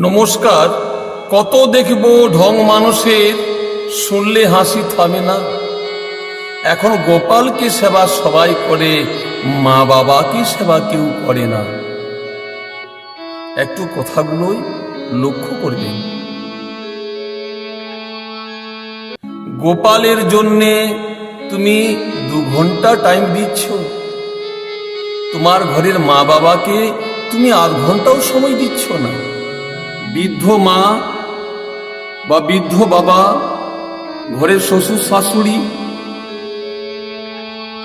নমস্কার, কত দেখব ঢং মানুষের, শুনলে হাসি থামে না। এখন গোপালকে সেবা সবাই করে, মা বাবাকে সেবা কেউ করে না। একটু কথাগুলোই লক্ষ্য করবেন। গোপালের জন্যে তুমি দু ঘণ্টা টাইম দিচ্ছ। তোমার ঘরের মা বাবাকে তুমি আধ ঘন্টাও সময় দিচ্ছ না। বৃদ্ধ মা বা বৃদ্ধ বাবা, ঘরের শ্বশুর শাশুড়ি,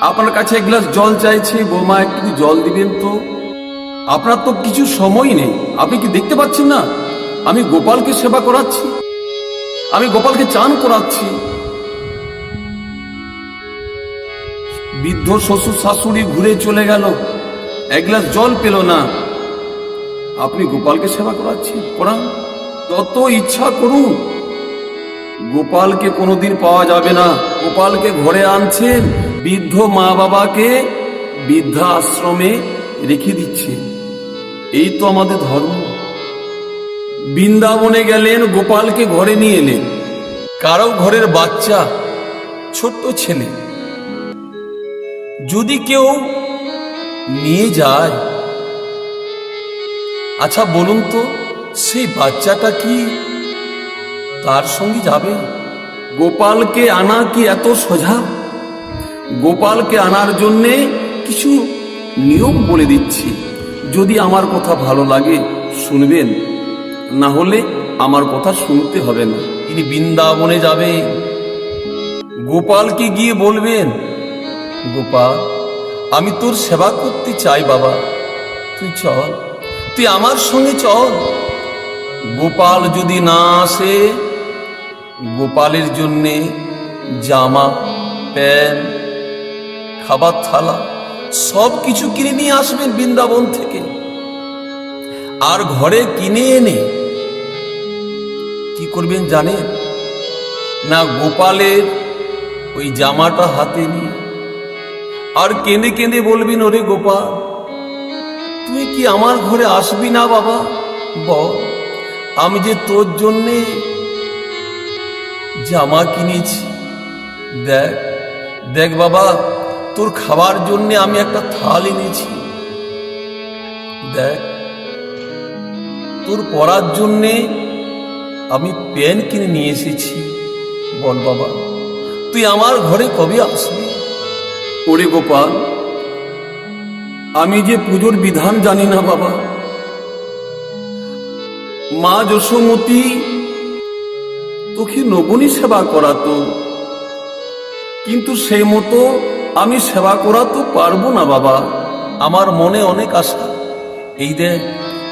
আপনার কাছে এক গ্লাস জল চাইছে, বৌমা একটু জল দিবেন তো? আপনার তো কিছু সময় নেই, আপনি কি দেখতে পাচ্ছেন না? আমি গোপালকে সেবা করাচ্ছি, আমি গোপালকে চান করাচ্ছি। বৃদ্ধ শ্বশুর শাশুড়ি ঘুরে চলে গেল, এক গ্লাস জল পেল না। আপনি গোপালকে সেবা করাচ্ছেন করান, যত ইচ্ছা করুন। গোপালকে কোনোদিন পাওয়া যাবে না। গোপালকে ঘরে আনছেন, বৃদ্ধ মা বাবাকে বৃদ্ধা আশ্রমে রেখে দিচ্ছে। এই তো আমাদের ধর্ম। বৃন্দাবনে গেলেন, গোপালকে ঘরে নিয়ে এলেন। কারও ঘরের বাচ্চা, ছোট্ট ছেলে। যদি কেউ নিয়ে যায় আচ্ছা বলুন তো, সেই বাচ্চাটা কি তার সঙ্গে যাবে? গোপালকে আনা কি এত সোজা? গোপালকে আনার জন্যে কিছু নিয়ম বলে দিচ্ছি। যদি আমার কথা ভালো লাগে, শুনবেন। না হলে আমার কথা শুনতে হবে না। তিনি বৃন্দাবনে যাবে। গোপালকে গিয়ে বলবেন, গোপাল, আমি তোর সেবা করতে চাই বাবা। তুই চল। তুই আমার সঙ্গে চল। গোপাল যদি না আসে, গোপালের জন্যে জামা প্যান্ট খাবার থালা, সব কিছু কিনে নিয়ে আসবেন বৃন্দাবন থেকে। আর ঘরে কিনে এনে কি করবেন জানেন? না, গোপালের ওই জামাটা হাতে নিয়ে। আর কেঁদে কেঁদে বলবেন, ওরে গোপাল কি আমার ঘরে আসবি না বাবা? বল, আমি যে তোর জন্যে জামা কিনেছি, দেখ দেখ বাবা, তোর খাবার জন্য আমি একটা থাল এনেছি। দেখ, তোর পড়ার জন্যে আমি পেন কিনে নিয়ে এসেছি। বল বাবা, তুই আমার ঘরে কবে আসবি? ওরে গোপাল আমি যে পুজোর বিধান জানি না বাবা। মা যশোমতী, তোকে নবনী সেবা করাতো। কিন্তু সেই মতো আমি সেবা করাতে পারব না বাবা। আমার মনে অনেক আশা। এই দেখ,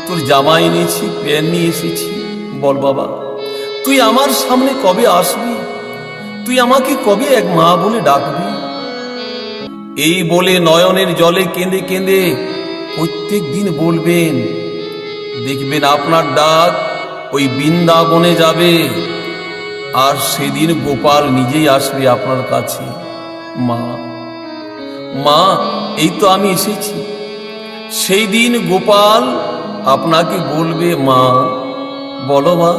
তোর জামা এনেছি প্যান নিয়ে এসেছি। বল বাবা, তুই আমার সামনে কবে আসবি? তুই আমাকে কবে এক মা বলে ডাকবি? এই বলে নয়নের জলে কেঁদে কেঁদে প্রত্যেক দিন বলবেন, দেখবেন আপনার ডাক ওই বৃন্দাবনে যাবে। আর সেদিন গোপাল নিজেই আসবে আপনার কাছে। মা মা, এই তো আমি এসেছি। সেই দিন গোপাল আপনাকে বলবে, মা, বলো মা,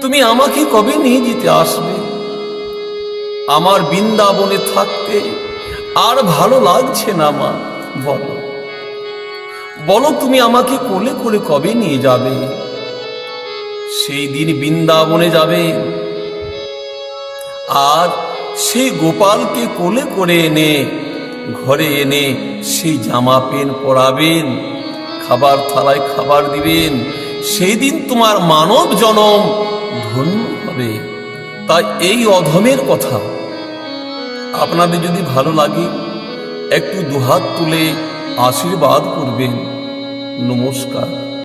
তুমি আমাকে কবে নিয়ে যেতে আসবে? আমার বৃন্দাবনে থাকতে আর ভালো লাগছে না মা, বলো। বলো তুমি আমাকে কোলে করে কবে নিয়ে যাবে? সেই দিন বৃন্দাবনে যাবে। আর সেই গোপালকে কোলে করে এনে, ঘরে এনে সেই জামা পেন পরাবেন, খাবার থালায় খাবার দিবেন। সেই দিন তোমার মানব জনম ধন্য হবে। তাই এই অধমের কথা। আপনাদের যদি ভালো লাগে একটু দুহাত তুলে আশীর্বাদ করবেন। নমস্কার।